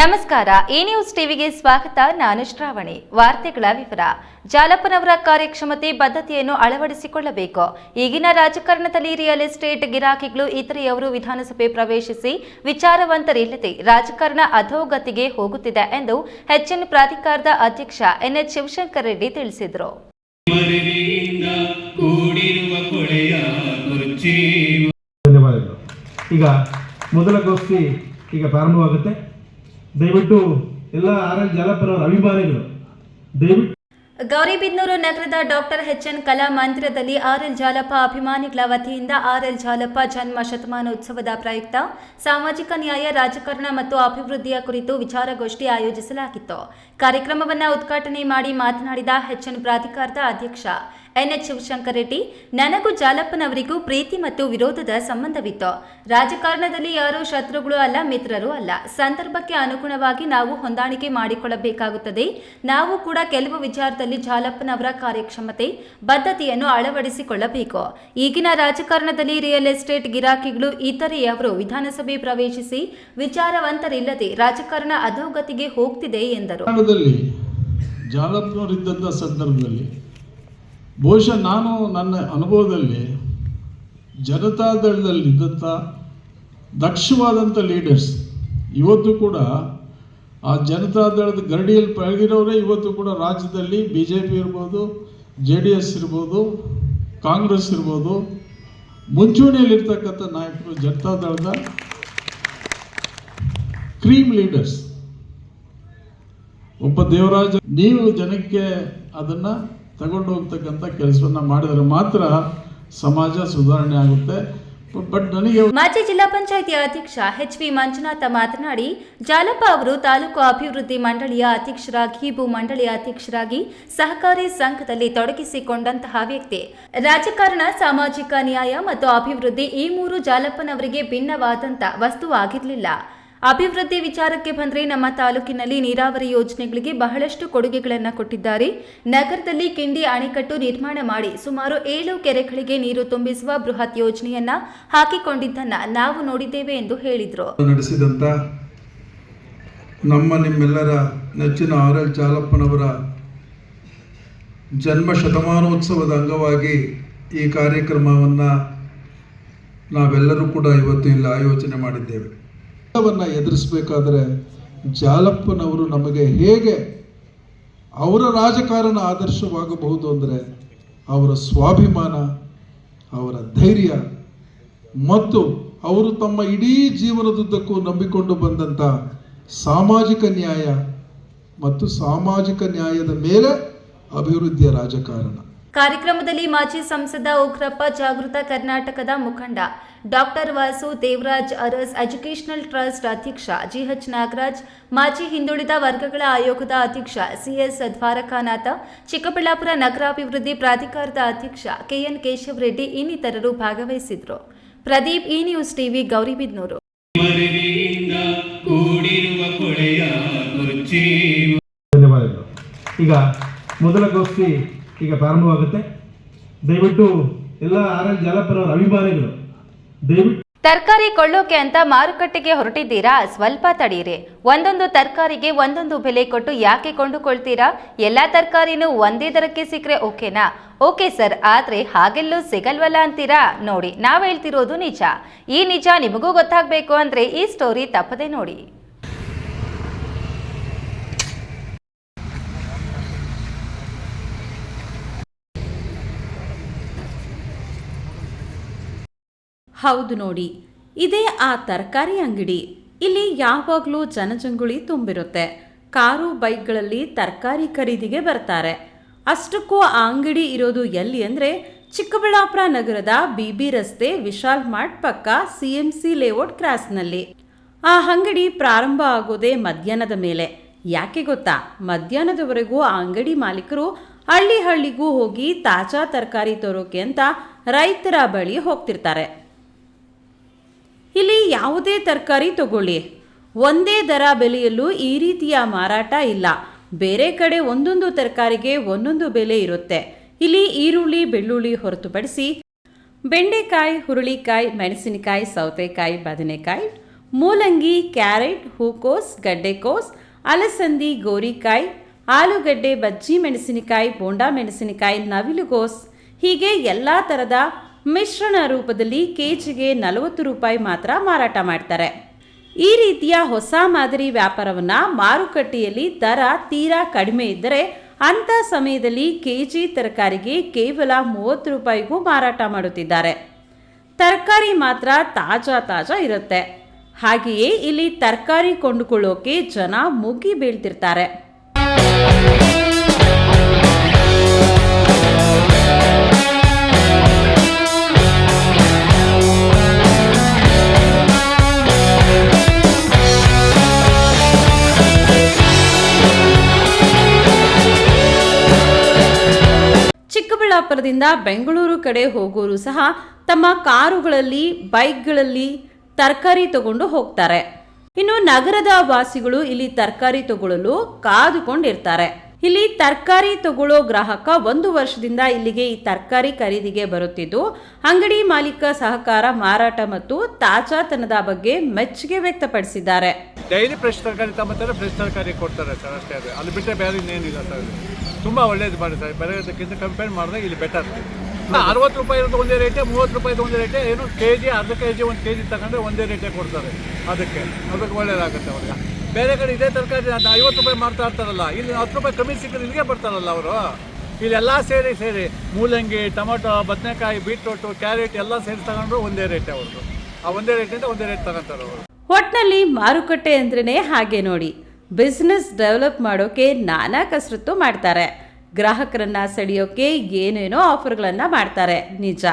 ನಮಸ್ಕಾರ A news ಟಿವಿಗೆ ಸ್ವಾಗತ. ನಾನು ಶ್ರಾವಣಿ. ವಾರ್ತೆಗಳ ವಿವರ. ಜಾಲಪ್ಪನವರ ಕಾರ್ಯಕ್ಷಮತೆ ಬದ್ಧತೆಯನ್ನು ಅಳವಡಿಸಿಕೊಳ್ಳಬೇಕು. ಈಗಿನ ರಾಜಕಾರಣದಲ್ಲಿ ರಿಯಲ್ ಎಸ್ಟೇಟ್ ಗಿರಾಕಿಗಳು ಇತರೆಯವರು ವಿಧಾನಸಭೆ ಪ್ರವೇಶಿಸಿ ವಿಚಾರವಂತರಿಲ್ಲದೆ ರಾಜಕಾರಣ ಅಧೋಗತಿಗೆ ಹೋಗುತ್ತಿದೆ ಎಂದು ಎಚ್ಎನ್ ಪ್ರಾಧಿಕಾರದ ಅಧ್ಯಕ್ಷ ಎನ್ಎಚ್ ಶಿವಶಂಕರ್ ರೆಡ್ಡಿ ತಿಳಿಸಿದರು. ಈಗ ಮೊದಲ ಗೋಷ್ಠಿ ಈಗ ಪ್ರಾರಂಭವಾಗುತ್ತೆ. ದಯವಿಟ್ಟು ಎಲ್ಲ ಆರ್ ಎಲ್ ಜಾಲಪ್ಪನವರ ಅಭಿಮಾನಿಗಳು, ದಯವಿಟ್ಟು ಗೌರಿಬಿದನೂರು ನಗರದ ಡಾಕ್ಟರ್ ಎಚ್ಎನ್ ಕಲಾ ಮಂದಿರದಲ್ಲಿ ಆರ್ಎಲ್ ಜಾಲಪ್ಪ ಅಭಿಮಾನಿಗಳ ವತಿಯಿಂದ ಆರ್ಎಲ್ ಜಾಲಪ್ಪ ಜನ್ಮ ಶತಮಾನೋತ್ಸವದ ಪ್ರಯುಕ್ತ ಸಾಮಾಜಿಕ ನ್ಯಾಯ, ರಾಜಕಾರಣ ಮತ್ತು ಅಭಿವೃದ್ಧಿಯ ಕುರಿತು ವಿಚಾರಗೋಷ್ಠಿ ಆಯೋಜಿಸಲಾಗಿತ್ತು. ಕಾರ್ಯಕ್ರಮವನ್ನು ಉದ್ಘಾಟನೆ ಮಾಡಿ ಮಾತನಾಡಿದ ಎಚ್ಎನ್ ಪ್ರಾಧಿಕಾರದ ಅಧ್ಯಕ್ಷ ಎನ್ಎಚ್ ಶಿವಶಂಕರ್ ರೆಡ್ಡಿ, ನನಗೂ ಜಾಲಪ್ಪನವರಿಗೂ ಪ್ರೀತಿ ಮತ್ತು ವಿರೋಧದ ಸಂಬಂಧವಿತ್ತು. ರಾಜಕಾರಣದಲ್ಲಿ ಯಾರೂ ಶತ್ರುಗಳು ಅಲ್ಲ, ಮಿತ್ರರು ಅಲ್ಲ. ಸಂದರ್ಭಕ್ಕೆ ಅನುಗುಣವಾಗಿ ನಾವು ಹೊಂದಾಣಿಕೆ ಮಾಡಿಕೊಳ್ಳಬೇಕಾಗುತ್ತದೆ. ನಾವು ಕೂಡ ಕೆಲವು ವಿಚಾರದಲ್ಲಿ ಜಾಲಪ್ಪನವರ ಕಾರ್ಯಕ್ಷಮತೆ, ಬದ್ಧತೆಯನ್ನು ಅಳವಡಿಸಿಕೊಳ್ಳಬೇಕು. ಈಗಿನ ರಾಜಕಾರಣದಲ್ಲಿ ರಿಯಲ್ ಎಸ್ಟೇಟ್ ಗಿರಾಕಿಗಳು ಇತರೆಯವರು ವಿಧಾನಸಭೆ ಪ್ರವೇಶಿಸಿ ವಿಚಾರವಂತರಿಲ್ಲದೆ ರಾಜಕಾರಣ ಅಧೋಗತಿಗೆ ಹೋಗ್ತಿದೆ ಎಂದರು. ಜಾಲಪ್ಪನವರಿದ್ದಂಥ ಸಂದರ್ಭದಲ್ಲಿ ಬಹುಶಃ ನಾನು ನನ್ನ ಅನುಭವದಲ್ಲಿ ಜನತಾದಳದಲ್ಲಿದ್ದಂಥ ದಕ್ಷವಾದಂಥ ಲೀಡರ್ಸ್ ಇವತ್ತು ಕೂಡ ಆ ಜನತಾದಳದ ಗರಡಿಯಲ್ಲಿ ಪಳಗಿರೋರೇ ಇವತ್ತು ಕೂಡ ರಾಜ್ಯದಲ್ಲಿ ಬಿ ಜೆ ಪಿ ಇರ್ಬೋದು ಜೆ ಡಿ ಎಸ್ ಇರ್ಬೋದು, ಕಾಂಗ್ರೆಸ್ ಇರ್ಬೋದು, ಮುಂಚೂಣಿಯಲ್ಲಿರ್ತಕ್ಕಂಥ ನಾಯಕರು ಜನತಾದಳದ ಕ್ರೀಮ್ ಲೀಡರ್ಸ್ ಒಬ್ಬ ದೇವರಾಜ, ನೀವು ಜನಕ್ಕೆ ಅದನ್ನ ತಗೊಂಡು ಹೋಗ್ತಕ್ಕಂಥ ಕೆಲಸವನ್ನ ಮಾಡಿದರೆ ಮಾತ್ರ ಸಮಾಜ ಸುಧಾರಣೆ ಆಗುತ್ತೆ. ಮಾಜಿ ಜಿಲ್ಲಾ ಪಂಚಾಯಿತಿ ಅಧ್ಯಕ್ಷ ಎಚ್ ವಿ ಮಂಜುನಾಥ ಮಾತನಾಡಿ, ಜಾಲಪ್ಪ ಅವರು ತಾಲೂಕು ಅಭಿವೃದ್ಧಿ ಮಂಡಳಿಯ ಅಧ್ಯಕ್ಷರಾಗಿ ಭೂ ಮಂಡಳಿಯ ಅಧ್ಯಕ್ಷರಾಗಿ ಸಹಕಾರಿ ಸಂಘದಲ್ಲಿ ತೊಡಗಿಸಿಕೊಂಡಂತಹ ವ್ಯಕ್ತಿ. ರಾಜಕಾರಣ, ಸಾಮಾಜಿಕ ನ್ಯಾಯ ಮತ್ತು ಅಭಿವೃದ್ಧಿ ಈ ಮೂರು ಜಾಲಪ್ಪನವರಿಗೆ ಭಿನ್ನವಾದಂಥ ವಸ್ತುವಾಗಿರಲಿಲ್ಲ. ಅಭಿವೃದ್ಧಿ ವಿಚಾರಕ್ಕೆ ಬಂದರೆ ನಮ್ಮ ತಾಲೂಕಿನಲ್ಲಿ ನೀರಾವರಿ ಯೋಜನೆಗಳಿಗೆ ಬಹಳಷ್ಟು ಕೊಡುಗೆಗಳನ್ನು ಕೊಟ್ಟಿದ್ದಾರೆ. ನಗರದಲ್ಲಿ ಕಿಂಡಿ ಅಣೆಕಟ್ಟು ನಿರ್ಮಾಣ ಮಾಡಿ ಸುಮಾರು ಏಳು ಕೆರೆಗಳಿಗೆ ನೀರು ತುಂಬಿಸುವ ಬೃಹತ್ ಯೋಜನೆಯನ್ನ ಹಾಕಿಕೊಂಡಿದ್ದನ್ನ ನಾವು ನೋಡಿದ್ದೇವೆ ಎಂದು ಹೇಳಿದರು. ನಡೆಸಿದಂತ ನಮ್ಮ ನಿಮ್ಮೆಲ್ಲರ ನೆಚ್ಚಿನ ಆರ್ ಎಲ್ ಜಾಲಪ್ಪನವರ ಜನ್ಮ ಶತಮಾನೋತ್ಸವದ ಅಂಗವಾಗಿ ಈ ಕಾರ್ಯಕ್ರಮವನ್ನು ನಾವೆಲ್ಲರೂ ಕೂಡ ಇವತ್ತು ಇಲ್ಲಿ ಆಯೋಜನೆ ಮಾಡಿದ್ದೇವೆ. ಎಲ್ಲವನ್ನ ಎದುರಿಸಬೇಕಾದ್ರೆ ಜಾಲಪ್ಪನವರು ನಮಗೆ ಹೇಗೆ ಅವರ ರಾಜಕಾರಣ ಆದರ್ಶವಾಗಬಹುದು ಅಂದರೆ ಅವರ ಸ್ವಾಭಿಮಾನ, ಅವರ ಧೈರ್ಯ ಮತ್ತು ಅವರು ತಮ್ಮ ಇಡೀ ಜೀವನದುದ್ದಕ್ಕೂ ನಂಬಿಕೊಂಡು ಬಂದಂಥ ಸಾಮಾಜಿಕ ನ್ಯಾಯ ಮತ್ತು ಸಾಮಾಜಿಕ ನ್ಯಾಯದ ಮೇಲೆ ಅಭಿವೃದ್ಧಿಯ ರಾಜಕಾರಣ. ಕಾರ್ಯಕ್ರಮದಲ್ಲಿ ಮಾಜಿ ಸಂಸದ ಉಗ್ರಪ್ಪ ಜಾಗೃತ ಕರ್ನಾಟಕದ ಮುಖಂಡ doctor Vasu Devaraj Urs educational trust ಅಧ್ಯಕ್ಷ ಜಿಎಚ್ ನಾಗರಾಜ್ ಮಾಜಿ ಹಿಂದುಳಿದ ವರ್ಗಗಳ ಆಯೋಗದ ಅಧ್ಯಕ್ಷ ಸಿಎಸ್ ದ್ವಾರಕಾನಾಥ ಚಿಕ್ಕಬಳ್ಳಾಪುರ ನಗರಾಭಿವೃದ್ಧಿ ಪ್ರಾಧಿಕಾರದ ಅಧ್ಯಕ್ಷ ಕೆಎನ್ ಕೇಶವರೆಡ್ಡಿ ಇನ್ನಿತರರು ಭಾಗವಹಿಸಿದ್ರು Pradeep E news TV Gauribidanur ಧನ್ಯವಾದಗಳು. ಈಗ ಮೊದಲ ಗೋಷ್ಠಿ ಈಗ ಪ್ರಾರಂಭವಾಗುತ್ತೆ. ದಯವಿಟ್ಟು ಎಲ್ಲ ಆರ್ ಎಲ್ ಅಭಿಮಾನಿಗಳು ತರಕಾರಿ ಕೊಳ್ಳೋಕೆ ಅಂತ ಮಾರುಕಟ್ಟೆಗೆ ಹೊರಟಿದ್ದೀರಾ? ಸ್ವಲ್ಪ ತಡೀರಿ. ಒಂದೊಂದು ತರಕಾರಿಗೆ ಒಂದೊಂದು ಬೆಲೆ ಕೊಟ್ಟು ಯಾಕೆ ಕೊಂಡುಕೊಳ್ತೀರಾ? ಎಲ್ಲ ತರಕಾರಿನೂ ಒಂದೇ ದರಕ್ಕೆ ಸಿಕ್ಕರೆ ಓಕೆನಾ? ಓಕೆ ಸರ್, ಆದ್ರೆ ಹಾಗೆಲ್ಲೂ ಸಿಗಲ್ವಲ್ಲ ಅಂತೀರಾ? ನೋಡಿ, ನಾವ್ ಹೇಳ್ತಿರೋದು ನಿಜ. ಈ ನಿಜ ನಿಮಗೂ ಗೊತ್ತಾಗಬೇಕು ಅಂದ್ರೆ ಈ ಸ್ಟೋರಿ ತಪ್ಪದೆ ನೋಡಿ. ಹೌದು ನೋಡಿ, ಇದೇ ಆ ತರಕಾರಿ ಅಂಗಡಿ. ಇಲ್ಲಿ ಯಾವಾಗಲೂ ಜನಜಂಗುಳಿ ತುಂಬಿರುತ್ತೆ. ಕಾರು, ಬೈಕ್ಗಳಲ್ಲಿ ತರಕಾರಿ ಖರೀದಿಗೆ ಬರ್ತಾರೆ. ಅಷ್ಟಕ್ಕೂ ಆ ಅಂಗಡಿ ಇರೋದು ಎಲ್ಲಿ ಅಂದರೆ ಚಿಕ್ಕಬಳ್ಳಾಪುರ ನಗರದ ಬಿ ಬಿ ರಸ್ತೆ ವಿಶಾಲ್ ಮಾರ್ಟ್ ಪಕ್ಕ ಸಿ ಎಂ ಸಿ ಲೇಔಟ್ ಕ್ರಾಸ್ನಲ್ಲಿ. ಆ ಅಂಗಡಿ ಪ್ರಾರಂಭ ಆಗೋದೇ ಮಧ್ಯಾಹ್ನದ ಮೇಲೆ. ಯಾಕೆ ಗೊತ್ತಾ? ಮಧ್ಯಾಹ್ನದವರೆಗೂ ಆ ಅಂಗಡಿ ಮಾಲೀಕರು ಹಳ್ಳಿ ಹಳ್ಳಿಗೂ ಹೋಗಿ ತಾಜಾ ತರಕಾರಿ ತರೋಕೆ ಅಂತ ರೈತರ ಬಳಿ ಹೋಗ್ತಿರ್ತಾರೆ. ಇಲ್ಲಿ ಯಾವುದೇ ತರಕಾರಿ ತಗೊಳ್ಳಿ. ಒಂದೇ ದರ ಬೆಲೆಯಲ್ಲೂ ಈ ರೀತಿಯ ಮಾರಾಟ ಇಲ್ಲ. ಬೇರೆ ಕಡೆ ಒಂದೊಂದು ತರಕಾರಿಗೆ ಒಂದೊಂದು ಬೆಲೆ ಇರುತ್ತೆ. ಇಲ್ಲಿ ಈರುಳ್ಳಿ, ಬೆಳ್ಳುಳ್ಳಿ ಹೊರತುಪಡಿಸಿ ಬೆಂಡೆಕಾಯಿ, ಹುರುಳಿಕಾಯಿ, ಮೆಣಸಿನಕಾಯಿ, ಸೌತೆಕಾಯಿ, ಬದನೆಕಾಯಿ, ಮೂಲಂಗಿ, ಕ್ಯಾರೆಟ್, ಹೂಕೋಸ್, ಗಡ್ಡೆಕೋಸ್, ಅಲಸಂದಿ, ಗೋರಿಕಾಯಿ, ಆಲೂಗಡ್ಡೆ, ಬಜ್ಜಿ ಮೆಣಸಿನಕಾಯಿ, ಬೋಂಡಾ ಮೆಣಸಿನಕಾಯಿ ನವಿಲುಗೋಸ್ ಹೀಗೆ ಎಲ್ಲ ಥರದ ಮಿಶ್ರಣ ರೂಪದಲ್ಲಿ ಕೆಜಿಗೆ ನಲವತ್ತು ರೂಪಾಯಿ ಮಾತ್ರ ಮಾರಾಟ ಮಾಡ್ತಾರೆ. ಈ ರೀತಿಯ ಹೊಸ ಮಾದರಿ ವ್ಯಾಪಾರವನ್ನು ಮಾರುಕಟ್ಟೆಯಲ್ಲಿ ದರ ತೀರಾ ಕಡಿಮೆ ಇದ್ದರೆ ಅಂಥ ಸಮಯದಲ್ಲಿ ಕೆ ಜಿ ತರಕಾರಿಗೆ ಕೇವಲ ಮೂವತ್ತು ರೂಪಾಯಿಗೂ ಮಾರಾಟ ಮಾಡುತ್ತಿದ್ದಾರೆ. ತರಕಾರಿ ಮಾತ್ರ ತಾಜಾ ತಾಜಾ ಇರುತ್ತೆ. ಹಾಗೆಯೇ ಇಲ್ಲಿ ತರಕಾರಿ ಕೊಂಡುಕೊಳ್ಳೋಕೆ ಜನ ಮುಗಿ ಬೀಳ್ತಿರ್ತಾರೆ. ಚಿಕ್ಕಬಳ್ಳಾಪುರದಿಂದ ಬೆಂಗಳೂರು ಕಡೆ ಹೋಗೋರು ಸಹ ತಮ್ಮ ಕಾರುಗಳಲ್ಲಿ, ಬೈಕ್ಗಳಲ್ಲಿ ತರಕಾರಿ ತಗೊಂಡು ಹೋಗ್ತಾರೆ. ಇನ್ನು ನಗರದ ವಾಸಿಗಳು ಇಲ್ಲಿ ತರಕಾರಿ ತಗೊಳ್ಳಲು ಕಾದುಕೊಂಡಿರ್ತಾರೆ. ಇಲ್ಲಿ ತರಕಾರಿ ತಗೊಳ್ಳೋ ಗ್ರಾಹಕ ಒಂದು ವರ್ಷದಿಂದ ಇಲ್ಲಿಗೆ ಈ ತರಕಾರಿ ಖರೀದಿಗೆ ಬರುತ್ತಿದ್ದು, ಅಂಗಡಿ ಮಾಲೀಕ ಸಹಕಾರ ಮಾರಾಟ ಮತ್ತು ತಾಜಾತನದ ಬಗ್ಗೆ ಮೆಚ್ಚುಗೆ ವ್ಯಕ್ತಪಡಿಸಿದ್ದಾರೆ. ಡೈಲಿ ಫ್ರೆಶ್ ತರಕಾರಿ ತಗೊಂತಾರೆ ಫ್ರೆಶ್ ತರಕಾರಿ ಕೊಡ್ತಾರೆ ಸರ್, ಅಷ್ಟೇ ಅದು. ಅಲ್ಲಿ ಬಿಟ್ಟರೆ ಬೇರೆ ಇನ್ನೇನಿಲ್ಲ ಸರ್ ತುಂಬ ಒಳ್ಳೇದು ಸರ್ ಬೇರೆದಕ್ಕಿಂತ ಕಂಪೇರ್ ಮಾಡಿದ್ರೆ ಇಲ್ಲಿ ಬೆಟರ್ ಅರವತ್ತು ರೂಪಾಯಿ ಇರೋದು ಒಂದೇ ರೇಟೇ ಮೂವತ್ತು ರೂಪಾಯಿ ಒಂದೇ ರೇಟೇ ಏನು ಕೆ ಜಿ ಅರ್ಧ ಕೆ ಜಿ ಒಂದು ಕೆ ಜಿ ತಗೊಂಡ್ರೆ ಒಂದೇ ರೇಟೇ ಕೊಡ್ತಾರೆ ಅದಕ್ಕೆ. ಅದಕ್ಕೆ ಒಳ್ಳೇದಾಗುತ್ತೆ ಅವ್ರಿಗೆ. ಬೇರೆ ಕಡೆ ಇದೇ ತರಕಾರಿ ಅದು ಐವತ್ತು ರೂಪಾಯಿ ಮಾರ್ತಾ ಇರ್ತಾರಲ್ಲ, ಇಲ್ಲಿ ಹತ್ತು ರೂಪಾಯಿ ಕಮ್ಮಿ ಸಿಕ್ಕರೆ ಇಲ್ಲಿಗೆ ಬರ್ತಾರಲ್ಲ ಅವರು? ಇಲ್ಲೆಲ್ಲ ಸೇರಿ ಸೇರಿ ಮೂಲಂಗಿ, ಟೊಮೊಟೊ, ಬದನೆಕಾಯಿ, ಬೀಟ್ರೋಟು, ಕ್ಯಾರೆಟ್ ಎಲ್ಲ ಸೇರಿ ತಗೊಂಡ್ರು ಒಂದೇ ರೇಟ್ ಅವ್ರದ್ದು ಆ ಒಂದೇ ರೇಟಿಂದ ಒಂದೇ ರೇಟ್ ತಗೊಂತಾರೆ ಅವರು. ಒಟ್ಟಿನಲ್ಲಿ ಮಾರುಕಟ್ಟೆ ಅಂದ್ರೇ ಹಾಗೆ ನೋಡಿ. ಬಿಸ್ನೆಸ್ ಡೆವಲಪ್ ಮಾಡೋಕೆ ನಾನಾ ಕಸರತ್ತು ಮಾಡ್ತಾರೆ. ಗ್ರಾಹಕರನ್ನ ಸೆಳೆಯೋಕೆ ಏನೇನೋ ಆಫರ್ಗಳನ್ನು ಮಾಡ್ತಾರೆ, ನಿಜ.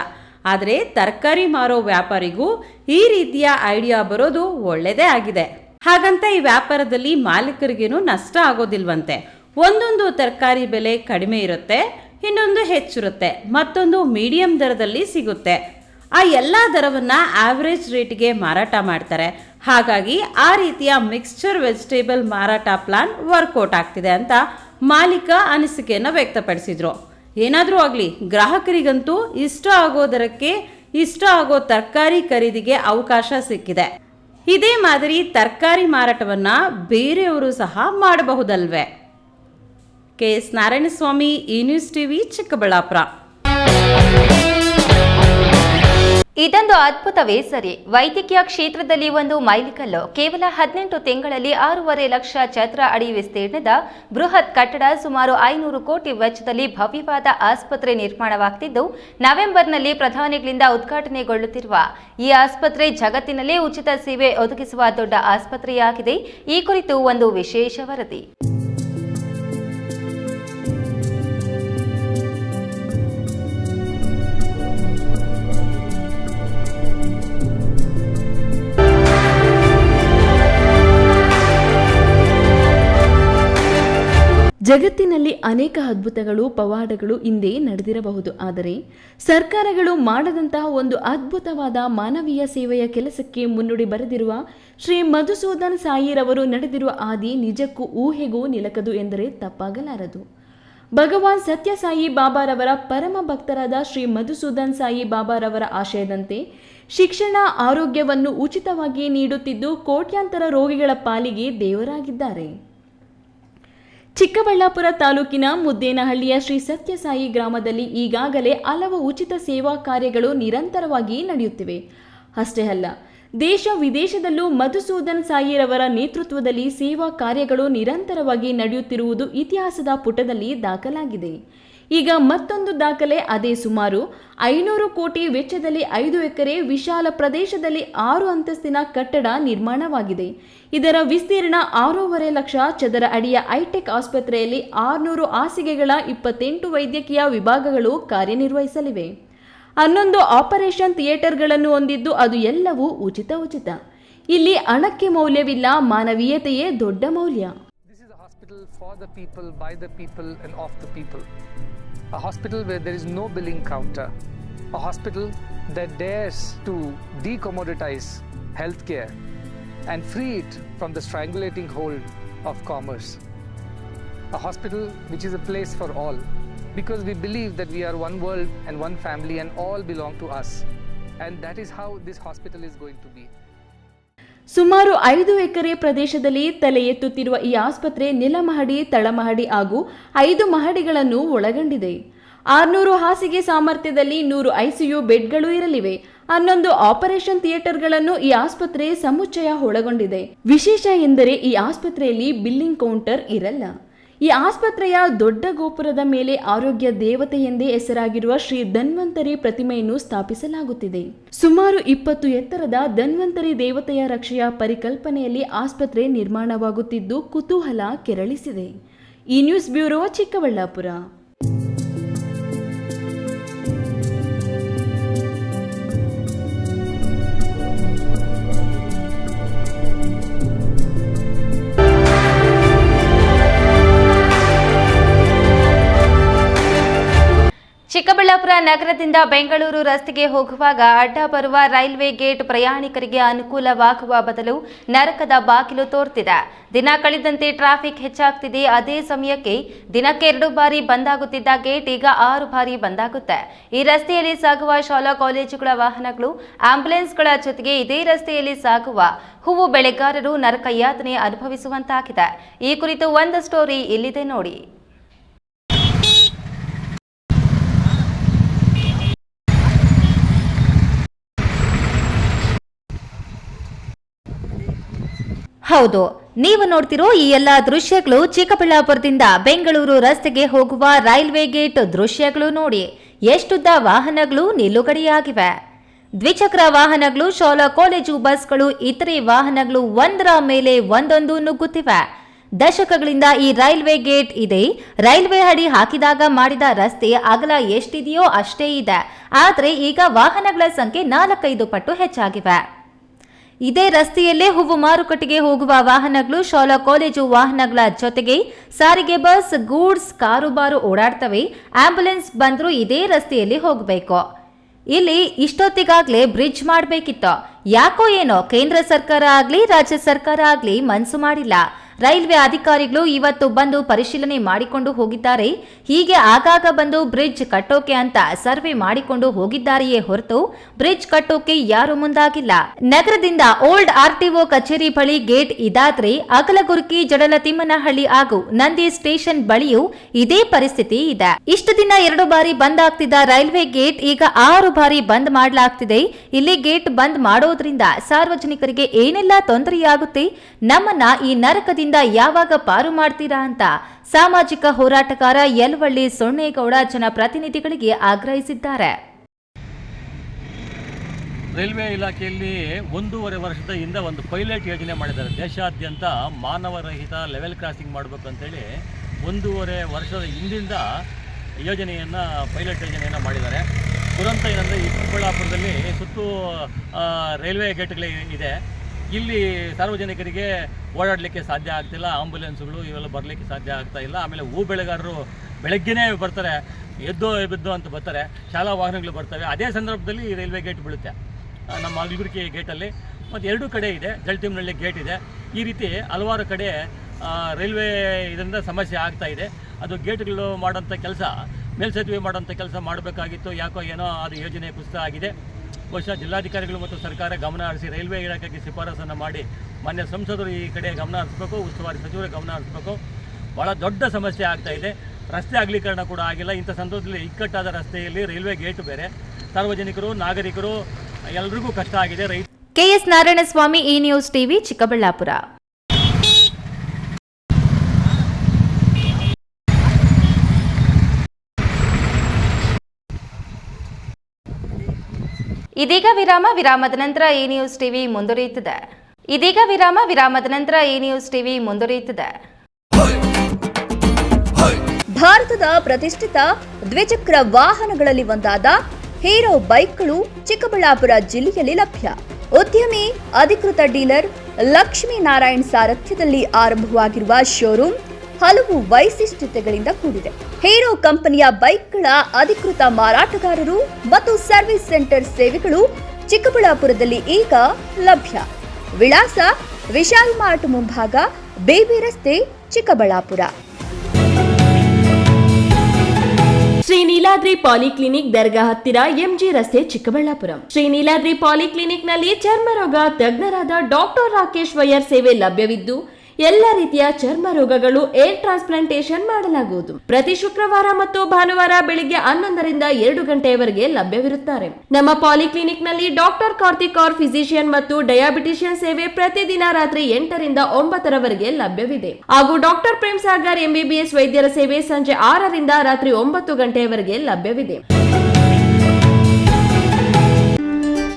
ಆದರೆ ತರಕಾರಿ ಮಾರೋ ವ್ಯಾಪಾರಿಗೂ ಈ ರೀತಿಯ ಐಡಿಯಾ ಬರೋದು ಒಳ್ಳೆಯದೇ ಆಗಿದೆ. ಹಾಗಂತ ಈ ವ್ಯಾಪಾರದಲ್ಲಿ ಮಾಲೀಕರಿಗೇನು ನಷ್ಟ ಆಗೋದಿಲ್ವಂತೆ. ಒಂದೊಂದು ತರಕಾರಿ ಬೆಲೆ ಕಡಿಮೆ ಇರುತ್ತೆ, ಇನ್ನೊಂದು ಹೆಚ್ಚಿರುತ್ತೆ, ಮತ್ತೊಂದು ಮೀಡಿಯಂ ದರದಲ್ಲಿ ಸಿಗುತ್ತೆ. ಆ ಎಲ್ಲ ದರವನ್ನು ಆವ್ರೇಜ್ ರೇಟ್ಗೆ ಮಾರಾಟ ಮಾಡ್ತಾರೆ. ಹಾಗಾಗಿ ಆ ರೀತಿಯ ಮಿಕ್ಸ್ಚರ್ ವೆಜಿಟೇಬಲ್ ಮಾರಾಟ ಪ್ಲಾನ್ ವರ್ಕೌಟ್ ಆಗ್ತಿದೆ ಅಂತ ಮಾಲೀಕ ಅನಿಸಿಕೆಯನ್ನು ವ್ಯಕ್ತಪಡಿಸಿದರು. ಏನಾದರೂ ಆಗಲಿ, ಗ್ರಾಹಕರಿಗಂತೂ ಇಷ್ಟ ಆಗೋ ದರಕ್ಕೆ ಇಷ್ಟ ಆಗೋ ತರಕಾರಿ ಖರೀದಿಗೆ ಅವಕಾಶ ಸಿಕ್ಕಿದೆ. ಇದೇ ಮಾದರಿ ತರಕಾರಿ ಮಾರಾಟವನ್ನು ಬೇರೆಯವರು ಸಹ ಮಾಡಬಹುದಲ್ವೇ? ಕೆ ಎಸ್ ನಾರಾಯಣಸ್ವಾಮಿ ಈ ನ್ಯೂಸ್ ಟಿವಿ ಚಿಕ್ಕಬಳ್ಳಾಪುರ. ಇದೊಂದು ಅದ್ಭುತವೇ ಸರಿ. ವೈದ್ಯಕೀಯ ಕ್ಷೇತ್ರದಲ್ಲಿ ಒಂದು ಮೈಲಿಕಲ್ಲು. ಕೇವಲ ಹದಿನೆಂಟು ತಿಂಗಳಲ್ಲಿ ಆರೂವರೆ ಲಕ್ಷ ಚದರ ಅಡಿ ವಿಸ್ತೀರ್ಣದ ಬೃಹತ್ ಕಟ್ಟಡ ಸುಮಾರು ಐನೂರು ಕೋಟಿ ವೆಚ್ಚದಲ್ಲಿ ಭವ್ಯವಾದ ಆಸ್ಪತ್ರೆ ನಿರ್ಮಾಣವಾಗ್ತಿದ್ದು, ನವೆಂಬರ್ನಲ್ಲಿ ಪ್ರಧಾನಿಗಳಿಂದ ಉದ್ಘಾಟನೆಗೊಳ್ಳುತ್ತಿರುವ ಈ ಆಸ್ಪತ್ರೆ ಜಗತ್ತಿನಲ್ಲೇ ಉಚಿತ ಸೇವೆ ಒದಗಿಸುವ ದೊಡ್ಡ ಆಸ್ಪತ್ರೆಯಾಗಿದೆ. ಈ ಕುರಿತು ಒಂದು ವಿಶೇಷ ವರದಿ. ಜಗತ್ತಿನಲ್ಲಿ ಅನೇಕ ಅದ್ಭುತಗಳು, ಪವಾಡಗಳು ಹಿಂದೆ ನಡೆದಿರಬಹುದು. ಆದರೆ ಸರ್ಕಾರಗಳು ಮಾಡದಂತಹ ಒಂದು ಅದ್ಭುತವಾದ ಮಾನವೀಯ ಸೇವೆಯ ಕೆಲಸಕ್ಕೆ ಮುನ್ನುಡಿ ಬರೆದಿರುವ ಶ್ರೀ ಮಧುಸೂದನ್ ಸಾಯಿರವರು ನಡೆದಿರುವ ಆದಿ ನಿಜಕ್ಕೂ ಊಹೆಗೂ ನಿಲಕದು ಎಂದರೆ ತಪ್ಪಾಗಲಾರದು. ಭಗವಾನ್ ಸತ್ಯಸಾಯಿ ಬಾಬಾರವರ ಪರಮ ಭಕ್ತರಾದ ಶ್ರೀ ಮಧುಸೂದನ್ ಸಾಯಿ ಬಾಬಾರವರ ಆಶಯದಂತೆ ಶಿಕ್ಷಣ ಆರೋಗ್ಯವನ್ನು ಉಚಿತವಾಗಿ ನೀಡುತ್ತಿದ್ದು ಕೋಟ್ಯಾಂತರ ರೋಗಿಗಳ ಪಾಲಿಗೆ ದೇವರಾಗಿದ್ದಾರೆ. ಚಿಕ್ಕಬಳ್ಳಾಪುರ ತಾಲೂಕಿನ ಮುದ್ದೇನಹಳ್ಳಿಯ ಶ್ರೀ ಸತ್ಯಸಾಯಿ ಗ್ರಾಮದಲ್ಲಿ ಈಗಾಗಲೇ ಹಲವು ಉಚಿತ ಸೇವಾ ಕಾರ್ಯಗಳು ನಿರಂತರವಾಗಿ ನಡೆಯುತ್ತಿವೆ. ಅಷ್ಟೇ ಅಲ್ಲ, ದೇಶ ವಿದೇಶದಲ್ಲೂ ಮಧುಸೂದನ್ ಸಾಯಿರವರ ನೇತೃತ್ವದಲ್ಲಿ ಸೇವಾ ಕಾರ್ಯಗಳು ನಿರಂತರವಾಗಿ ನಡೆಯುತ್ತಿರುವುದು ಇತಿಹಾಸದ ಪುಟದಲ್ಲಿ ದಾಖಲಾಗಿದೆ. ಈಗ ಮತ್ತೊಂದು ದಾಖಲೆ, ಅದೇ ಸುಮಾರು ಐನೂರು ಕೋಟಿ ವೆಚ್ಚದಲ್ಲಿ ಐದು ಎಕರೆ ವಿಶಾಲ ಪ್ರದೇಶದಲ್ಲಿ ಆರು ಅಂತಸ್ತಿನ ಕಟ್ಟಡ ನಿರ್ಮಾಣವಾಗಿದೆ. ಇದರ ವಿಸ್ತೀರ್ಣ ಆರೂವರೆ ಲಕ್ಷ, ಚದರ ಅಡಿಯ ಐಟೆಕ್ ಆಸ್ಪತ್ರೆಯಲ್ಲಿ ಆರುನೂರು ಹಾಸಿಗೆಗಳ ಇಪ್ಪತ್ತೆಂಟು ವೈದ್ಯಕೀಯ ವಿಭಾಗಗಳು ಕಾರ್ಯನಿರ್ವಹಿಸಲಿವೆ. ಹನ್ನೊಂದು ಆಪರೇಷನ್ ಥಿಯೇಟರ್ಗಳನ್ನು ಹೊಂದಿದ್ದು ಅದು ಎಲ್ಲವೂ ಉಚಿತ ಉಚಿತ. ಇಲ್ಲಿ ಹಣಕ್ಕೆ ಮೌಲ್ಯವಿಲ್ಲ, ಮಾನವೀಯತೆಯೇ ದೊಡ್ಡ ಮೌಲ್ಯ. Hospital for the people, by the people, and of the people. A hospital where there is no billing counter. A hospital that dares to decommoditize healthcare and free it from the strangulating hold of commerce. A hospital which is a place for all because we believe that we are one world and one family and all belong to us. And that is how this hospital is going to be. ಸುಮಾರು ಐದು ಎಕರೆ ಪ್ರದೇಶದಲ್ಲಿ ತಲೆ ಎತ್ತುತ್ತಿರುವ ಈ ಆಸ್ಪತ್ರೆ ನೆಲಮಹಡಿ, ತಳಮಹಡಿ ಹಾಗೂ ಐದು ಮಹಡಿಗಳನ್ನು ಒಳಗೊಂಡಿದೆ. ಆರ್ನೂರು ಹಾಸಿಗೆ ಸಾಮರ್ಥ್ಯದಲ್ಲಿ ನೂರು ಐಸಿಯು ಬೆಡ್ಗಳು ಇರಲಿವೆ. ಹನ್ನೊಂದು ಆಪರೇಷನ್ ಥಿಯೇಟರ್ಗಳನ್ನು ಈ ಆಸ್ಪತ್ರೆ ಸಮುಚ್ಚಯ ಒಳಗೊಂಡಿದೆ. ವಿಶೇಷ ಎಂದರೆ ಈ ಆಸ್ಪತ್ರೆಯಲ್ಲಿ ಬಿಲ್ಲಿಂಗ್ ಕೌಂಟರ್ ಇರಲ್ಲ. ಈ ಆಸ್ಪತ್ರೆಯ ದೊಡ್ಡ ಗೋಪುರದ ಮೇಲೆ ಆರೋಗ್ಯ ದೇವತೆ ಎಂದೇ ಹೆಸರಾಗಿರುವ ಶ್ರೀ ಧನ್ವಂತರಿ ಪ್ರತಿಮೆಯನ್ನು ಸ್ಥಾಪಿಸಲಾಗುತ್ತಿದೆ. ಸುಮಾರು ಇಪ್ಪತ್ತು ಎತ್ತರದ ಧನ್ವಂತರಿ ದೇವತೆಯ ರಕ್ಷೆಯ ಪರಿಕಲ್ಪನೆಯಲ್ಲಿ ಆಸ್ಪತ್ರೆ ನಿರ್ಮಾಣವಾಗುತ್ತಿದ್ದು ಕುತೂಹಲ ಕೆರಳಿಸಿದೆ. ಈ ನ್ಯೂಸ್ ಬ್ಯೂರೋ ಚಿಕ್ಕಬಳ್ಳಾಪುರ. ಚಿಕ್ಕಬಳ್ಳಾಪುರ ನಗರದಿಂದ ಬೆಂಗಳೂರು ರಸ್ತೆಗೆ ಹೋಗುವಾಗ ಅಡ್ಡ ಬರುವ ರೈಲ್ವೆ ಗೇಟ್ ಪ್ರಯಾಣಿಕರಿಗೆ ಅನುಕೂಲವಾಗುವ ಬದಲು ನರಕದ ಬಾಗಿಲು ತೋರ್ತಿದೆ. ದಿನ ಕಳೆದಂತೆ ಟ್ರಾಫಿಕ್ ಹೆಚ್ಚಾಗ್ತಿದೆ. ಅದೇ ಸಮಯಕ್ಕೆ ದಿನಕ್ಕೆ ಎರಡು ಬಾರಿ ಬಂದಾಗುತ್ತಿದ್ದ ಗೇಟ್ ಈಗ ಆರು ಬಾರಿ ಬಂದಾಗುತ್ತೆ. ಈ ರಸ್ತೆಯಲ್ಲಿ ಸಾಗುವ ಶಾಲಾ ಕಾಲೇಜುಗಳ ವಾಹನಗಳು, ಆಂಬ್ಯುಲೆನ್ಸ್ಗಳ ಜೊತೆಗೆ ಇದೇ ರಸ್ತೆಯಲ್ಲಿ ಸಾಗುವ ಹೂವು ಬೆಳೆಗಾರರು ನರಕ ಯಾತನೆ ಅನುಭವಿಸುವಂತಾಗಿದೆ. ಈ ಕುರಿತು ಒಂದು ಸ್ಟೋರಿ ಇಲ್ಲಿದೆ ನೋಡಿ. ಹೌದು, ನೀವು ನೋಡ್ತಿರೋ ಈ ಎಲ್ಲ ದೃಶ್ಯಗಳು ಚಿಕ್ಕಬಳ್ಳಾಪುರದಿಂದ ಬೆಂಗಳೂರು ರಸ್ತೆಗೆ ಹೋಗುವ ರೈಲ್ವೆ ಗೇಟ್ ದೃಶ್ಯಗಳು ನೋಡಿ ಎಷ್ಟುದ್ದ ವಾಹನಗಳು ನಿಲುಗಡೆಯಾಗಿವೆ. ದ್ವಿಚಕ್ರ ವಾಹನಗಳು, ಶಾಲಾ ಕಾಲೇಜು ಬಸ್ಗಳು, ಇತರೆ ವಾಹನಗಳು ಒಂದರ ಮೇಲೆ ಒಂದೊಂದು ನುಗ್ಗುತ್ತಿವೆ. ದಶಕಗಳಿಂದ ಈ ರೈಲ್ವೆ ಗೇಟ್ ಇದೆ. ರೈಲ್ವೆ ಹಡಿ ಹಾಕಿದಾಗ ಮಾಡಿದ ರಸ್ತೆ ಅಗಲ ಎಷ್ಟಿದೆಯೋ ಅಷ್ಟೇ ಇದೆ. ಆದರೆ ಈಗ ವಾಹನಗಳ ಸಂಖ್ಯೆ ನಾಲ್ಕೈದು ಪಟ್ಟು ಹೆಚ್ಚಾಗಿವೆ. ಇದೇ ರಸ್ತೆಯಲ್ಲೇ ಹೂವು ಮಾರುಕಟ್ಟೆಗೆ ಹೋಗುವ ವಾಹನಗಳು, ಶಾಲಾ, ಕಾಲೇಜು ವಾಹನಗಳ ಜೊತೆಗೆ ಸಾರಿಗೆ ಬಸ್, ಗೂಡ್ಸ್ ಕಾರುಬಾರು ಓಡಾಡ್ತವೆ. ಆಂಬ್ಯುಲೆನ್ಸ್ ಬಂದರೂ ಇದೇ ರಸ್ತೆಯಲ್ಲಿ ಹೋಗಬೇಕು. ಇಲ್ಲಿ ಇಷ್ಟೊತ್ತಿಗಾಗಲೇ ಬ್ರಿಡ್ಜ್ ಮಾಡಬೇಕಿತ್ತು. ಯಾಕೋ ಏನೋ ಕೇಂದ್ರ ಸರ್ಕಾರ ಆಗಲಿ, ರಾಜ್ಯ ಸರ್ಕಾರ ಆಗಲಿ ಮನಸ್ಸು ಮಾಡಿಲ್ಲ. ರೈಲ್ವೆ ಅಧಿಕಾರಿಗಳು ಇವತ್ತು ಬಂದು ಪರಿಶೀಲನೆ ಮಾಡಿಕೊಂಡು ಹೋಗಿದ್ದಾರೆ. ಹೀಗೆ ಆಗಾಗ ಬಂದು ಬ್ರಿಡ್ಜ್ ಕಟ್ಟೋಕೆ ಅಂತ ಸರ್ವೆ ಮಾಡಿಕೊಂಡು ಹೋಗಿದ್ದಾರೆಯೇ ಹೊರತು ಬ್ರಿಡ್ಜ್ ಕಟ್ಟೋಕೆ ಯಾರು ಮುಂದಾಗಿಲ್ಲ. ನಗರದಿಂದ ಓಲ್ಡ್ ಆರ್ಟಿಒ ಕಚೇರಿ ಬಳಿ ಗೇಟ್ ಇದಾದ್ರೆ ಅಗಲಗುರ್ಕಿ ಜಡಲ ತಿಮ್ಮನಹಳ್ಳಿ ಹಾಗೂ ನಂದಿ ಸ್ಟೇಷನ್ ಬಳಿಯೂ ಇದೇ ಪರಿಸ್ಥಿತಿ ಇದೆ. ಇಷ್ಟು ದಿನ ಎರಡು ಬಾರಿ ಬಂದ್ ಆಗ್ತಿದ್ದ ರೈಲ್ವೆ ಗೇಟ್ ಈಗ ಆರು ಬಾರಿ ಬಂದ್ ಮಾಡಲಾಗ್ತಿದೆ. ಇಲ್ಲಿ ಗೇಟ್ ಬಂದ್ ಮಾಡೋದ್ರಿಂದ ಸಾರ್ವಜನಿಕರಿಗೆ ಏನೆಲ್ಲ ತೊಂದರೆಯಾಗುತ್ತೆ? ನಮ್ಮನ್ನ ಈ ನರಕದಿಂದ ಯಾವಾಗ ಪಾರು ಮಾಡ್ತೀರಾ ಅಂತ ಸಾಮಾಜಿಕ ಹೋರಾಟಗಾರ ಸೊಣ್ಣೇಗೌಡ ಸೊನ್ನೇಗೌಡ ಜನಪ್ರತಿನಿಧಿಗಳಿಗೆ ಆಗ್ರಹಿಸಿದ್ದಾರೆ. ರೈಲ್ವೆ ಇಲಾಖೆಯಲ್ಲಿ ಒಂದೂವರೆ ವರ್ಷದ ಹಿಂದೆ ಒಂದು ಪೈಲಟ್ ಯೋಜನೆ ಮಾಡಿದ್ದಾರೆ. ದೇಶಾದ್ಯಂತ ಮಾನವರಹಿತ ಲೆವೆಲ್ ಕ್ರಾಸಿಂಗ್ ಮಾಡಬೇಕು ಅಂತೇಳಿ ಒಂದೂವರೆ ವರ್ಷದ ಹಿಂದಿಂದ ಯೋಜನೆಯನ್ನು, ಪೈಲಟ್ ಯೋಜನೆಯನ್ನು ಮಾಡಿದ್ದಾರೆ. ದುರಂತ ಏನಂದರೆ ಈ ಚಿಕ್ಕಬಳ್ಳಾಪುರದಲ್ಲಿ ಸುತ್ತು ರೈಲ್ವೆ ಗೇಟ್ಗಳು ಇದೆ. ಇಲ್ಲಿ ಸಾರ್ವಜನಿಕರಿಗೆ ಓಡಾಡಲಿಕ್ಕೆ ಸಾಧ್ಯ ಆಗ್ತಿಲ್ಲ, ಆಂಬುಲೆನ್ಸ್ಗಳು ಇವೆಲ್ಲ ಬರಲಿಕ್ಕೆ ಸಾಧ್ಯ ಆಗ್ತಾ ಇಲ್ಲ. ಆಮೇಲೆ ಹೂ ಬೆಳೆಗಾರರು ಬೆಳಗ್ಗೆನೇ ಬರ್ತಾರೆ, ಎದ್ದು ಬಿದ್ದು ಅಂತ ಬರ್ತಾರೆ, ಶಾಲಾ ವಾಹನಗಳು ಬರ್ತವೆ. ಅದೇ ಸಂದರ್ಭದಲ್ಲಿ ರೈಲ್ವೆ ಗೇಟ್ ಬೀಳುತ್ತೆ. ನಮ್ಮ ಅಗಲಗುರಿಕೆ ಗೇಟಲ್ಲಿ. ಮತ್ತು ಎರಡೂ ಕಡೆ ಇದೆ ಜಲ್ಟಿಮ್ನಳ್ಳಿ ಗೇಟ್ ಇದೆ. ಈ ರೀತಿ ಹಲವಾರು ಕಡೆ ರೈಲ್ವೆ ಇದರಿಂದ ಸಮಸ್ಯೆ ಆಗ್ತಾ ಇದೆ. ಅದು ಗೇಟ್ಗಳು ಮಾಡೋಂಥ ಕೆಲಸ, ಮೇಲ್ಸೇತುವೆ ಮಾಡೋಂಥ ಕೆಲಸ ಮಾಡಬೇಕಾಗಿತ್ತು, ಯಾಕೋ ಏನೋ ಅದು ಯೋಜನೆ ಕುಸಿತ ಆಗಿದೆ. ಬಹುಶಃ ಜಿಲ್ಲಾಧಿಕಾರಿಗಳು ಮತ್ತು ಸರ್ಕಾರ ಗಮನ ಹರಿಸಿ ರೈಲ್ವೆ ಇಲಾಖೆಗೆ ಶಿಫಾರಸನ್ನು ಮಾಡಿ ಮಾನ್ಯ ಸಂಸದರು ಈ ಕಡೆ ಗಮನ ಹರಿಸ್ಬೇಕು, ಉಸ್ತುವಾರಿ ಸಚಿವರು ಗಮನ ಹರಿಸ್ಬೇಕು. ಭಾಳ ದೊಡ್ಡ ಸಮಸ್ಯೆ ಆಗ್ತಾ ಇದೆ. ರಸ್ತೆ ಅಗಲೀಕರಣ ಕೂಡ ಆಗಿಲ್ಲ. ಇಂಥ ಸಂದರ್ಭದಲ್ಲಿ ಇಕ್ಕಟ್ಟಾದ ರಸ್ತೆಯಲ್ಲಿ ರೈಲ್ವೆ ಗೇಟ್ ಬೇರೆ. ಸಾರ್ವಜನಿಕರು, ನಾಗರಿಕರು ಎಲ್ರಿಗೂ ಕಷ್ಟ ಆಗಿದೆ. ರೈತ ಕೆಎಸ್ ನಾರಾಯಣಸ್ವಾಮಿ ಈ ನ್ಯೂಸ್ ಟಿವಿ, ಚಿಕ್ಕಬಳ್ಳಾಪುರ. ಇದೀಗ ವಿರಾಮ, ವಿರಾಮದ ನಂತರ ಈ ನ್ಯೂಸ್ ಟಿವಿ ಮುಂದುವರಿಯುತ್ತದೆ. ಇದೀಗ ವಿರಾಮ, ವಿರಾಮದ ನಂತರ ಈ ನ್ಯೂಸ್ ಟಿವಿ ಮುಂದುವರಿಯುತ್ತದೆ. ಭಾರತದ ಪ್ರತಿಷ್ಠಿತ ದ್ವಿಚಕ್ರ ವಾಹನಗಳಲ್ಲಿ ಒಂದಾದ ಹೀರೋ ಬೈಕ್ಗಳು ಚಿಕ್ಕಬಳ್ಳಾಪುರ ಜಿಲ್ಲೆಯಲ್ಲಿ ಲಭ್ಯ. ಉದ್ಯಮಿ, ಅಧಿಕೃತ ಡೀಲರ್ ಲಕ್ಷ್ಮೀ ನಾರಾಯಣ್ ಸಾರಥ್ಯದಲ್ಲಿ ಆರಂಭವಾಗಿರುವ ಶೋರೂಮ್ ಹಲವು ವೈಶಿಷ್ಟ್ಯತೆಗಳಿಂದ ಕೂಡಿದೆ. ಹೀರೋ ಕಂಪನಿಯ ಬೈಕ್ಗಳ ಅಧಿಕೃತ ಮಾರಾಟಗಾರರು ಮತ್ತು ಸರ್ವಿಸ್ ಸೆಂಟರ್ ಸೇವೆಗಳು ಚಿಕ್ಕಬಳ್ಳಾಪುರದಲ್ಲಿ ಈಗ ಲಭ್ಯ. ವಿಳಾಸ ವಿಶಾಲ್ ಮಾರ್ಟ್ ಮುಂಭಾಗ ಬೇಬಿ ರಸ್ತೆ, ಚಿಕ್ಕಬಳ್ಳಾಪುರ. ಶ್ರೀ ನೀಲಾದ್ರಿ ಪಾಲಿಕ್ಲಿನಿಕ್ ದರ್ಗಾ ಹತ್ತಿರ ಎಂಜಿ ರಸ್ತೆ, ಚಿಕ್ಕಬಳ್ಳಾಪುರ. ಶ್ರೀ ನೀಲಾದ್ರಿ ಪಾಲಿಕ್ಲಿನಿಕ್ನಲ್ಲಿ ಚರ್ಮರೋಗ ತಜ್ಞರಾದ ಡಾಕ್ಟರ್ ರಾಕೇಶ್ ವೈಯರ್ ಸೇವೆ ಲಭ್ಯವಿದ್ದು ಎಲ್ಲ ರೀತಿಯ ಚರ್ಮ ರೋಗಗಳು ಏರ್ ಟ್ರಾನ್ಸ್ಪ್ಲಾಂಟೇಶನ್ ಮಾಡಲಾಗುವುದು. ಪ್ರತಿ ಶುಕ್ರವಾರ ಮತ್ತು ಭಾನುವಾರ ಬೆಳಿಗ್ಗೆ ಹನ್ನೊಂದರಿಂದ ಎರಡು ಗಂಟೆಯವರೆಗೆ ಲಭ್ಯವಿರುತ್ತಾರೆ. ನಮ್ಮ ಪಾಲಿಕ್ಲಿನಿಕ್ನಲ್ಲಿ ಡಾಕ್ಟರ್ ಕಾರ್ತಿಕ್ ಅವರ್ ಫಿಸಿಷಿಯನ್ ಮತ್ತು ಡಯಾಬಿಟಿಷಿಯನ್ ಸೇವೆ ಪ್ರತಿದಿನ ರಾತ್ರಿ ಎಂಟರಿಂದ ಒಂಬತ್ತರವರೆಗೆ ಲಭ್ಯವಿದೆ. ಹಾಗೂ ಡಾಕ್ಟರ್ ಪ್ರೇಮ್ ಸಾಗರ್ ಎಂಬಿಬಿಎಸ್ ವೈದ್ಯರ ಸೇವೆ ಸಂಜೆ ಆರರಿಂದ ರಾತ್ರಿ ಒಂಬತ್ತು ಗಂಟೆಯವರೆಗೆ ಲಭ್ಯವಿದೆ.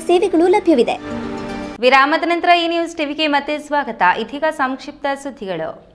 ಸೇವೆಗಳು ಲಭ್ಯವಿದೆ. ವಿರಾಮದ ನಂತರ ಈ ನ್ಯೂಸ್ ಟಿವಿಗೆ ಮತ್ತೆ ಸ್ವಾಗತ. ಇದೀಗ ಸಂಕ್ಷಿಪ್ತ ಸುದ್ದಿಗಳು.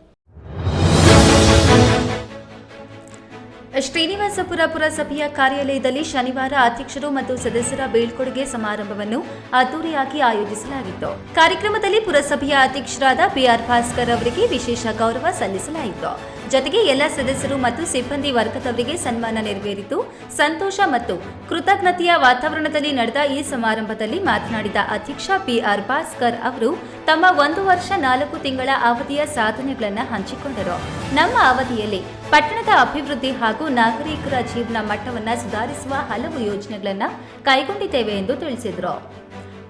ಶ್ರೀನಿವಾಸಪುರ ಪುರಸಭೆಯ ಕಾರ್ಯಾಲಯದಲ್ಲಿ ಶನಿವಾರ ಅಧ್ಯಕ್ಷರು ಮತ್ತು ಸದಸ್ಯರ ಬೀಳ್ಕೊಡುಗೆ ಸಮಾರಂಭವನ್ನು ಅದ್ದೂರಿಯಾಗಿ ಆಯೋಜಿಸಲಾಗಿತ್ತು. ಕಾರ್ಯಕ್ರಮದಲ್ಲಿ ಪುರಸಭೆಯ ಅಧ್ಯಕ್ಷರಾದ ಬಿಆರ್ ಭಾಸ್ಕರ್ ಅವರಿಗೆ ವಿಶೇಷ ಗೌರವ ಸಲ್ಲಿಸಲಾಯಿತು. ಜೊತೆಗೆ ಎಲ್ಲ ಸದಸ್ಯರು ಮತ್ತು ಸಿಬ್ಬಂದಿ ವರ್ಗದವರಿಗೆ ಸನ್ಮಾನ ನೆರವೇರಿತು. ಸಂತೋಷ ಮತ್ತು ಕೃತಜ್ಞತೆಯ ವಾತಾವರಣದಲ್ಲಿ ನಡೆದ ಈ ಸಮಾರಂಭದಲ್ಲಿ ಮಾತನಾಡಿದ ಅಧ್ಯಕ್ಷ ಪಿಆರ್ ಭಾಸ್ಕರ್ ಅವರು, ತಮ್ಮ ಒಂದು ವರ್ಷ ನಾಲ್ಕು ತಿಂಗಳ ಅವಧಿಯ ಸಾಧನೆಗಳನ್ನು ಹಂಚಿಕೊಂಡರು. ನಮ್ಮ ಅವಧಿಯಲ್ಲಿ ಪಟ್ಟಣದ ಅಭಿವೃದ್ಧಿ ಹಾಗೂ ನಾಗರಿಕರ ಜೀವನ ಮಟ್ಟವನ್ನು ಸುಧಾರಿಸುವ ಹಲವು ಯೋಜನೆಗಳನ್ನು ಕೈಗೊಂಡಿದ್ದೇವೆ ಎಂದು ತಿಳಿಸಿದರು.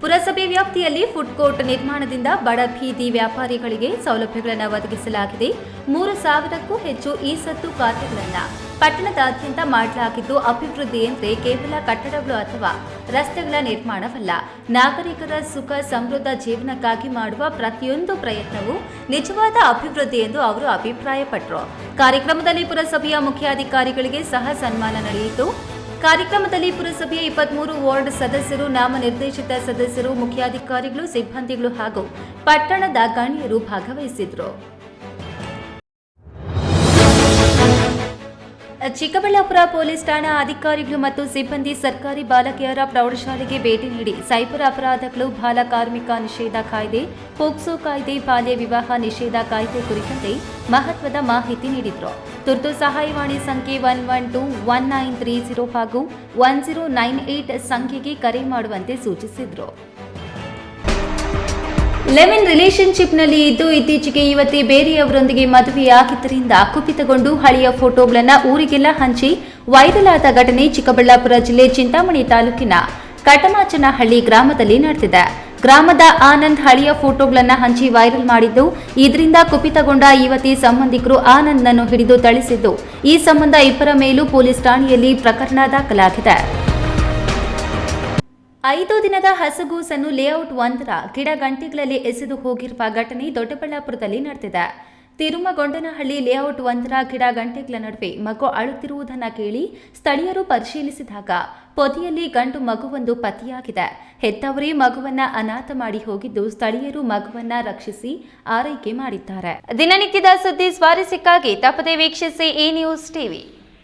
ಪುರಸಭೆ ವ್ಯಾಪ್ತಿಯಲ್ಲಿ ಫುಡ್ ಕೋರ್ಟ್ ನಿರ್ಮಾಣದಿಂದ ಬಡ ಬೀದಿ ವ್ಯಾಪಾರಿಗಳಿಗೆ ಸೌಲಭ್ಯಗಳನ್ನು ಒದಗಿಸಲಾಗಿದೆ. ಮೂರು ಸಾವಿರಕ್ಕೂ ಹೆಚ್ಚು ಈ ಸತ್ತು ಖಾತೆಗಳನ್ನು ಪಟ್ಟಣದಾದ್ಯಂತ ಮಾಡಲಾಗಿದ್ದು, ಅಭಿವೃದ್ಧಿ ಎಂದರೆ ಕೇವಲ ಕಟ್ಟಡಗಳು ಅಥವಾ ರಸ್ತೆಗಳ ನಿರ್ಮಾಣವಲ್ಲ. ನಾಗರಿಕರ ಸುಖ ಸಮೃದ್ಧ ಜೀವನಕ್ಕಾಗಿ ಮಾಡುವ ಪ್ರತಿಯೊಂದು ಪ್ರಯತ್ನವೂ ನಿಜವಾದ ಅಭಿವೃದ್ಧಿ ಎಂದು ಅವರು ಅಭಿಪ್ರಾಯಪಟ್ಟರು ಕಾರ್ಯಕ್ರಮದಲ್ಲಿ ಪುರಸಭೆಯ ಮುಖ್ಯಾಧಿಕಾರಿಗಳಿಗೆ ಸಹ ಸನ್ಮಾನ ನಡೆಯಿತು. ಕಾರ್ಯಕ್ರಮದಲ್ಲಿ ಪುರಸಭೆಯ ಇಪ್ಪತ್ಮೂರು ವಾರ್ಡ್ ಸದಸ್ಯರು ನಾಮನಿರ್ದೇಶಿತ ಸದಸ್ಯರು ಮುಖ್ಯಾಧಿಕಾರಿಗಳು ಸಿಬ್ಬಂದಿಗಳು ಹಾಗೂ ಪಟ್ಟಣದ ಗಣ್ಯರು ಭಾಗವಹಿಸಿದ್ರು ಚಿಕ್ಕಬಳ್ಳಾಪುರ ಪೊಲೀಸ್ ಠಾಣಾ ಅಧಿಕಾರಿಗಳು ಮತ್ತು ಸಿಬ್ಬಂದಿ ಸರ್ಕಾರಿ ಬಾಲಕಿಯರ ಪ್ರೌಢಶಾಲೆಗೆ ಭೇಟಿ ನೀಡಿ ಸೈಬರ್ ಅಪರಾಧಗಳು, ಬಾಲ ಕಾರ್ಮಿಕ ನಿಷೇಧ ಕಾಯ್ದೆ, ಪೋಕ್ಸೋ ಕಾಯ್ದೆ, ಬಾಲ್ಯ ವಿವಾಹ ನಿಷೇಧ ಕಾಯ್ದೆ ಕುರಿತಂತೆ ಮಹತ್ವದ ಮಾಹಿತಿ ನೀಡಿದರು. ತುರ್ತು ಸಹಾಯವಾಣಿ ಸಂಖ್ಯೆ one one two one nine three zero ಹಾಗೂ ಒನ್ ಜೀರೋ ನೈನ್ ಏಟ್ ಸಂಖ್ಯೆಗೆ ಕರೆ ಮಾಡುವಂತೆ ಸೂಚಿಸಿದರು. ಲೆವೆನ್ ರಿಲೇಶನ್ಶಿಪ್ನಲ್ಲಿ ಇದ್ದು ಇತ್ತೀಚೆಗೆ ಯುವತಿ ಬೇರೆಯವರೊಂದಿಗೆ ಮದುವೆಯಾಗಿದ್ದರಿಂದ ಕುಪಿತಗೊಂಡು ಹಳೆಯ ಫೋಟೋಗಳನ್ನು ಊರಿಗೆಲ್ಲ ಹಂಚಿ ವೈರಲ್ ಆದ ಘಟನೆ ಚಿಕ್ಕಬಳ್ಳಾಪುರ ಜಿಲ್ಲೆ ಚಿಂತಾಮಣಿ ತಾಲೂಕಿನ ಕಟಮಾಚನಹಳ್ಳಿ ಗ್ರಾಮದಲ್ಲಿ ನಡೆದಿದೆ. ಗ್ರಾಮದ ಆನಂದ್ ಹಳೆಯ ಫೋಟೋಗಳನ್ನು ಹಂಚಿ ವೈರಲ್ ಮಾಡಿದ್ದು, ಇದರಿಂದ ಕುಪಿತಗೊಂಡ ಯುವತಿ ಸಂಬಂಧಿಕರು ಆನಂದ್ನನ್ನು ಹಿಡಿದು ಥಳಿಸಿದ್ದು, ಈ ಸಂಬಂಧ ಇಬ್ಬರ ಮೇಲೂ ಪೊಲೀಸ್ ಠಾಣೆಯಲ್ಲಿ ಪ್ರಕರಣ ದಾಖಲಾಗಿದೆ. ಐದು ದಿನದ ಹಸಗೂಸನ್ನು ಲೇಔಟ್ ಒಂದರ ಗಿಡ ಗಂಟೆಗಳಲ್ಲಿ ಎಸೆದು ಹೋಗಿರುವ ಘಟನೆ ದೊಡ್ಡಬಳ್ಳಾಪುರದಲ್ಲಿ ನಡೆದಿದೆ. ತಿರುಮಗೊಂಡನಹಳ್ಳಿ ಲೇಔಟ್ ಒಂದರ ಗಿಡ ಗಂಟೆಗಳ ನಡುವೆ ಮಗು ಅಳುತ್ತಿರುವುದನ್ನು ಕೇಳಿ ಸ್ಥಳೀಯರು ಪರಿಶೀಲಿಸಿದಾಗ ಪೊದೆಯಲ್ಲಿ ಗಂಡು ಮಗುವೊಂದು ಪತಿಯಾಗಿದೆ. ಹೆತ್ತವರೇ ಮಗುವನ್ನ ಅನಾಥ ಮಾಡಿ ಹೋಗಿದ್ದು ಸ್ಥಳೀಯರು ಮಗುವನ್ನ ರಕ್ಷಿಸಿ ಆರೈಕೆ ಮಾಡಿದ್ದಾರೆ. ದಿನನಿತ್ಯದ ಸುದ್ದಿ ಸ್ವಾರಸ್ಯಕ್ಕಾಗಿ ತಪ್ಪದೆ ವೀಕ್ಷಿಸಿ ಈ ನ್ಯೂಸ್ ಟಿವಿ.